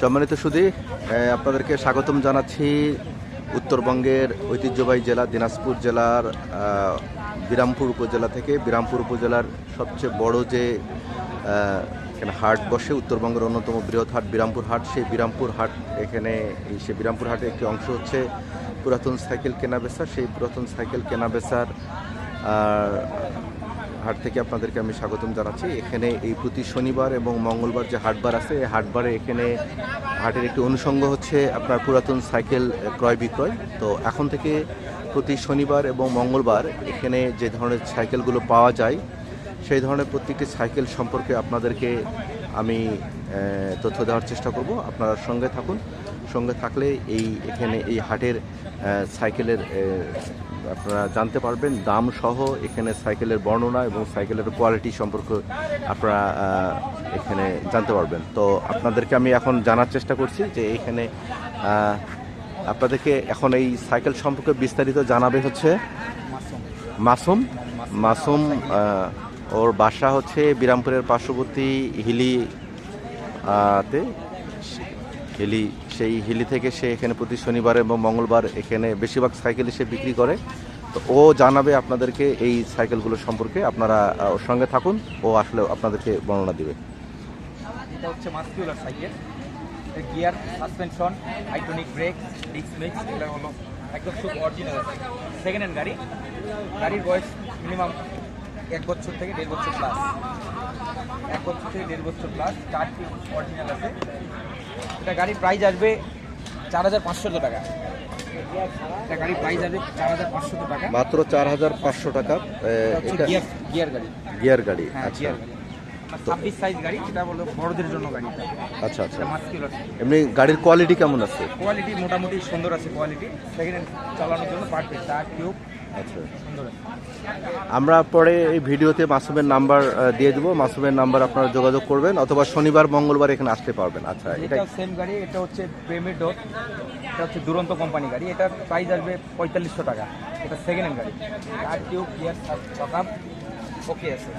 সম্মানিত সুদী আপনাদেরকে স্বাগতম জানাচ্ছি উত্তরবঙ্গের ঐতিহ্যবাহী জেলা, দিনাজপুর জেলার বিরামপুর উপজেলা থেকে। বিরামপুর উপজেলার সবচেয়ে বড় যে এখানে হাট বসে, উত্তরবঙ্গের অন্যতম বৃহৎ হাট বিরামপুর হাট। সেই বিরামপুর হাট এখানে সেই বিরামপুর হাটের একটি অংশ হচ্ছে পুরাতন সাইকেল কেনাবেচা। সেই পুরাতন সাইকেল কেনাবেচার আর হাট থেকে আপনাদেরকে আমি স্বাগতম জানাচ্ছি। এখানে এই প্রতি শনিবার এবং মঙ্গলবার যে হাটবার আছে, এই হাটবারে এখানে হাটের একটি অনুষঙ্গ হচ্ছে আপনার পুরাতন সাইকেল ক্রয় বিক্রয়। তো এখন থেকে প্রতি শনিবার এবং মঙ্গলবার এখানে যে ধরনের সাইকেলগুলো পাওয়া যায়, সেই ধরনের প্রত্যেকটি সাইকেল সম্পর্কে আপনাদেরকে আমি তথ্য দেওয়ার চেষ্টা করব। আপনারা সঙ্গে থাকুন। সঙ্গে থাকলে এই, এখানে এই হাটের সাইকেলের আপনারা জানতে পারবেন, দাম সহ এখানে সাইকেলের বর্ণনা এবং সাইকেলের কোয়ালিটি সম্পর্কে আপনারা এখানে জানতে পারবেন। তো আপনাদেরকে আমি এখন জানার চেষ্টা করছি যে এখানে আপনাদেরকে এখন এই সাইকেল সম্পর্কে বিস্তারিত জানাবে হচ্ছে মাসুম। মাসুম ওর বাসা হচ্ছে বিরামপুরের পার্শ্ববর্তী হিলি তে। হিলি সেই হিলি থেকে সে এখানে প্রতি শনিবার এবং মঙ্গলবার এখানে বেশিরভাগ সাইকেল সে বিক্রি করে। তো ও জানাবে আপনাদেরকে এই সাইকেলগুলো সম্পর্কে। আপনারা ওর সঙ্গে থাকুন, ও আসলে আপনাদেরকে বর্ণনা দিবে। এক বছর থেকে দেড় বছর প্লাস এক বছর থেকে দেড় বছর প্লাস চার অরিজিনাল আছে? এটা গাড়ির প্রাইস আসবে চার হাজার পাঁচশো টাকা। এটা গাড়ির প্রাইস আসবে চার হাজার পাঁচশো টাকা। মাত্র চার হাজার পাঁচশো টাকা গিয়ার গাড়ি। গিয়ার গাড়ি হ্যাঁ আচ্ছা। গিয়ার গাড়ি। ছাব্বিশ সাইজ গাড়ি এটা হলো বড়দের জন্য গাড়ি। আচ্ছা আচ্ছা। এটা এমনি গাড়ির কোয়ালিটি কেমন আছে? কোয়ালিটি মোটামুটি সুন্দর আছে কোয়ালিটি সেকেন্ড হ্যান্ড চালানোর জন্য পারফেক্ট টায়ার টিউব আচ্ছা। আমরা পরে এই ভিডিওতে মাসুমের নাম্বার দিয়ে দেবো। মাসুমের নাম্বার আপনারা যোগাযোগ করবেন অথবা শনিবার মঙ্গলবার এখানে আসতে পারবেন। আচ্ছা এটা এটা সেম গাড়ি। এটা হচ্ছে প্রেমের ডোর এটা হচ্ছে দুরন্ত কোম্পানি গাড়ি। এটার প্রাইস আসবে পঁয়তাল্লিশশো টাকা। এটা সেকেন্ড হ্যান্ড গাড়ি। টায়ার টিউব গিয়ার ওকে আছে।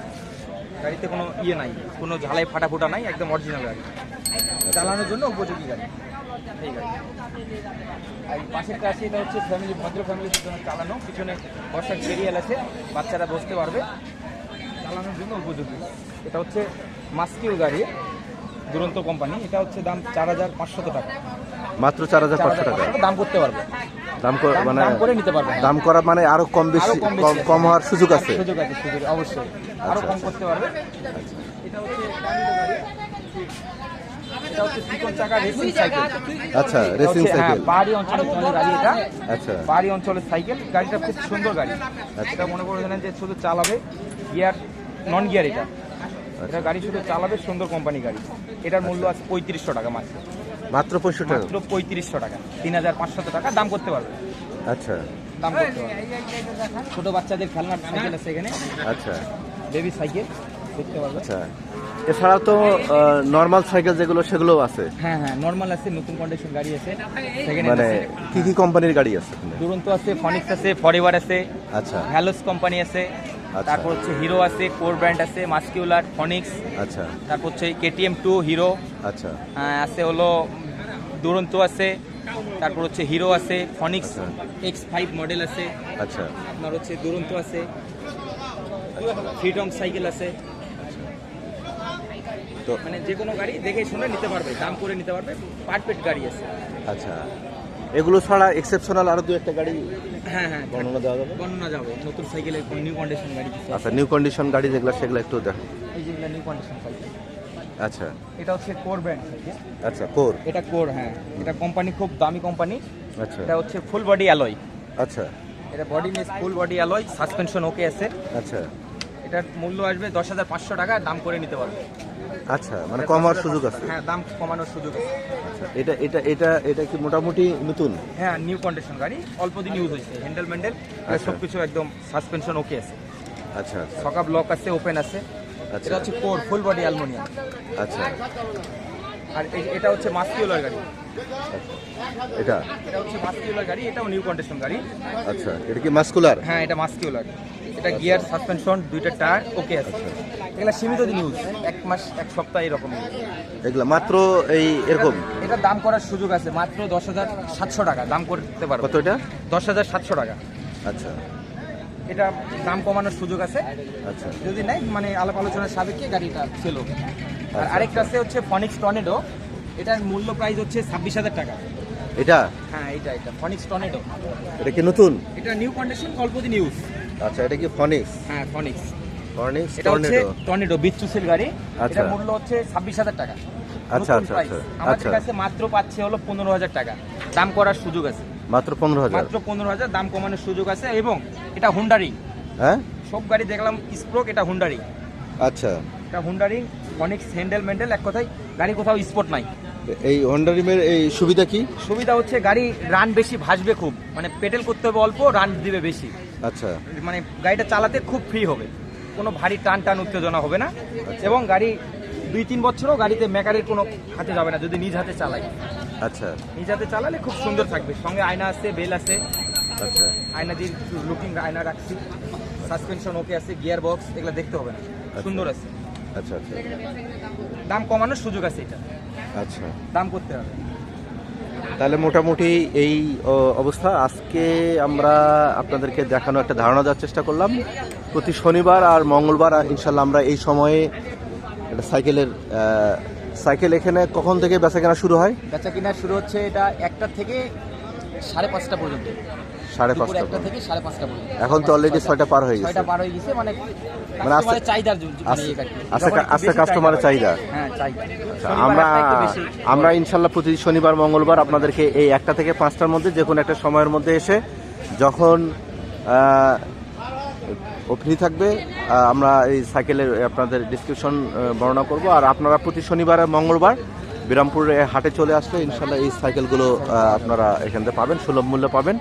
গাড়িতে কোনো ইয়ে নাই কোনো ঝালাই ফাটা ফুটা নাই একদম অরিজিনাল গাড়ি। চালানোর জন্য উপযোগী গাড়ি। এই গাড়ি। আর এই পাশেরটা আছে এটা হচ্ছে ফ্যামিলি ভদ্র ফ্যামিলির জন্য চালানো। পিছনে বসার কেরিয়াল আছে বাচ্চারা বসতে পারবে। চালানোর জন্য উপযোগী। এটা হচ্ছে মাস্কিউ গাড়ি দুরন্ত কোম্পানি এটা হচ্ছে দাম চার হাজার পাঁচশত টাকা। মাত্র চার হাজার পাঁচশো টাকা। দাম করতে পারবে। দাম মানে দাম করে নিতে পারবে। দাম করা মানে আরও কম বেশি কম কম- কম হওয়ার সুযোগ আছে। সুযোগ আছে সুযোগ অবশ্যই। আরও আচ্ছা, কম আচ্ছা। করতে পারবে। এটা হচ্ছে গাড়ি এটা হচ্ছে চিকন চাকা রেসিং সাইকেল আচ্ছা রেসিং হ্যাঁ, সাইকেল পাহাড়ি অঞ্চলের জন্য গাড়ি এটা। আচ্ছা। পাহাড়ি অঞ্চলের সাইকেল গাড়িটা খুব সুন্দর গাড়ি। আচ্ছা। এটা মনে যে শুধু চালাবে গিয়ার নন গিয়ার এটা। আচ্ছা। এটা গাড়ি শুধু চালাবে সুন্দর কোম্পানি গাড়ি। এটার মূল্য আছে পঁয়ত্রিশশো টাকা মাত্র। মাত্র পঁয়ষট্টি টাকা। মাত্র পঁয়ত্রিশশো টাকা। তিন হাজার পাঁচশো টাকা দাম করতে পারবে। আচ্ছা। দাম করতে পারবে। ছোট বাচ্চাদের খেলনার সাইকেল আছে এখানে। আচ্ছা। বেবি সাইকেল দেখতে পারবে। আচ্ছা। এছাড়াও তো নর্মাল সাইকেল যেগুলো সেগুলোও আছে। হ্যাঁ হ্যাঁ নর্মাল আছে নতুন কন্ডিশন গাড়ি আছে। মানে কি কি কোম্পানির গাড়ি আছে দুরন্ত আছে ফনিক্স আছে ফরেভার আছে আচ্ছা। হ্যালোস কোম্পানি আছে। আচ্ছা। তারপর হচ্ছে হিরো আছে কোর ব্র্যান্ড আছে মাস্কিউলার ফনিক্স আচ্ছা। তারপর হচ্ছে কেটিএম টু হিরো আচ্ছা। আছে হলো দুরন্ত আছে তারপর হচ্ছে হিরো আছে ফনিক্স। এক্স ফাইভ মডেল আছে আচ্ছা। আপনার হচ্ছে দুরন্ত আছে ফ্রিডম সাইকেল আছে। তো মানে যে কোনো গাড়ি দেখে শুনে নিতে পারবে দাম করে নিতে পারবে পারফেক্ট গাড়ি আছে। আচ্ছা। এগুলো ছাড়া এক্সেপশনাল আরও দু একটা গাড়ি হ্যাঁ হ্যাঁ বর্ণনা দেওয়া যাবে? বর্ণনা যাবে। নতুন সাইকেলের নিউ কন্ডিশন গাড়ি আছে। আচ্ছা নিউ কন্ডিশন গাড়ি যেগুলো সেগুলো একটু দেখো এই যেগুলো নিউ কন্ডিশন সাইকেল আচ্ছা। এটা হচ্ছে কোর ব্র্যান্ড আচ্ছা কোর এটা কোর হ্যাঁ। এটা কোম্পানি খুব দামি কোম্পানি আচ্ছা। এটা হচ্ছে ফুল বডি অ্যালয় আচ্ছা। এটা body নেস full body alloy suspension okay আছে। আচ্ছা। এটার মূল্য আসবে দশ হাজার পাঁচশো টাকা দাম করে নিতে পারবে। আচ্ছা মানে কম হওয়ার সুযোগ আছে। হ্যাঁ দাম কমানোর সুযোগ আছে। আচ্ছা এটা এটা এটা এটা কি মোটামুটি নতুন? হ্যাঁ নিউ কন্ডিশন গাড়ি। অল্প দিন ইউজ হয়েছে। হ্যান্ডেল ম্যান্ডেল। সব কিছু একদম সাসপেনশন ওকে আছে। আচ্ছা আচ্ছা। সকাপ লক আছে ওপেন আছে। এটা হচ্ছে কোর ফুল বডি অ্যালমোনিয়াম আচ্ছা। আর এটা হচ্ছে মাস্কিউলার গাড়ি। এটা? এটা হচ্ছে মাস্কিউলার গাড়ি এটাও নিউ কন্ডিশন গাড়ি। আচ্ছা এটা কি মাস্কুলার হ্যাঁ এটা মাস্কিউলার এটা গিয়ার সাসপেনশন দুইটা টায়ার ওকে আছে। আচ্ছা। এগুলো সীমিত দিন ইউজ এক মাস এক সপ্তাহ এরকম এগুলা মাত্র এই এরকম? এটা দাম করার সুযোগ আছে মাত্র দশ হাজার সাতশো টাকা দাম করতে পারব। কত এটা? দশ হাজার সাতশো টাকা। আচ্ছা। এটা দাম কমানোর সুযোগ আছে। আচ্ছা। যদি নাই মানে আলাপ আলোচনার সাপেক্ষে গাড়িটা ছিল আর আচ্ছা, আরেকটা আছে হচ্ছে ফনিক্স টর্নেডো এটার মূল্য প্রাইস হচ্ছে ছাব্বিশ হাজার টাকা। এটা? হ্যাঁ এটা এটা। ফনিক্স টর্নেডো এটা কি নতুন? এটা নিউ কন্ডিশন অল্প দিন ইউজ আচ্ছা এটা কি ফনিক্স হ্যাঁ ফনিক্স ফনিক্স এটা টর্নেডো টর্নেডো বিচ্ছুসিল গাড়ি। আচ্ছা। এটার মূল্য হচ্ছে ছাব্বিশ হাজার টাকা। আচ্ছা, আচ্ছা। আচ্ছা, আমাদের। কাছে মাত্র পাচ্ছে হলো পনেরো হাজার টাকা। দাম করার সুযোগ আছে। মাত্র পনেরো হাজার। মাত্র পনেরো হাজার দাম কমানোর সুযোগ আছে এবং এটা হুন্ডারিং হ্যাঁ? সব গাড়ি দেখলাম স্প্রোক এটা হুন্ডারিং আচ্ছা। এটা হুন্ডারিং ফনিক্স হ্যান্ডেল ম্যান্ডেল এক কথায় গাড়ি কোথাও স্পট নাই। এই হন্ডা রিমের এই সুবিধা কি? সুবিধা হচ্ছে গাড়ি রান বেশি ভাসবে খুব। মানে পেটেল করতে হবে অল্প রান দিবে বেশি। আচ্ছা। মানে গাড়িটা চালাতে খুব ফ্রি হবে। কোনো ভারী টান টান উত্তেজনা হবে না। এবং গাড়ি দুই তিন বছরও গাড়িতে মেকারের কোনো হাতে যাবে না যদি নিজ হাতে চালাই আচ্ছা। নিজ হাতে চালালে খুব সুন্দর থাকবে। সঙ্গে আয়না আছে বেল আছে। আচ্ছা। আয়না দিয়ে লুকিং আয়না রাখছি। সাসপেনশন ওকে আছে গিয়ার বক্স এগুলো দেখতে হবে না। সুন্দর আছে। আচ্ছা আচ্ছা। দাম কমানোর সুযোগ আছে এটা। আচ্ছা। দাম করতে হবে। তাহলে মোটামুটি এই অবস্থা। আজকে আমরা আপনাদেরকে দেখানো একটা ধারণা দেওয়ার চেষ্টা করলাম। প্রতি শনিবার আর মঙ্গলবার ইনশাল্লাহ আমরা এই সময়ে একটা সাইকেলের সাইকেল এখানে কখন থেকে বেচা কেনা শুরু হয়? বেচা কিনা শুরু হচ্ছে এটা একটা থেকে সাড়ে পাঁচটা পর্যন্ত। সাড়ে পাঁচটা থেকে সাড়ে পাঁচটা পর্যন্ত। এখন তো already ছয়টা পার হয়ে গেছে। ছয়টা পার হয়ে গেছে মানে মানে আস্তে- কাস্টমারের চাহিদার মানে আস্তে- কাস্টমারের চাহিদা। হ্যাঁ। চাহিদা। আচ্ছা, আমরা আমরা ইনশাল্লাহ প্রতি শনিবার মঙ্গলবার আপনাদেরকে এই একটা থেকে পাঁচটার মধ্যে যে কোনো একটা সময়ের মধ্যে এসে যখন ও ফ্রি থাকবে। আমরা এই সাইকেলের আপনাদের ডিসক্রিপশন বর্ণনা করব। আর আপনারা প্রতি শনিবার আর মঙ্গলবার বিরামপুরে হাটে চলে আসলে ইনশাল্লাহ এই সাইকেলগুলো আপনারা এখান থেকে পাবেন, সুলভ মূল্যে পাবেন।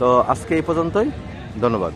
তো আজকে এই পর্যন্তই। ধন্যবাদ।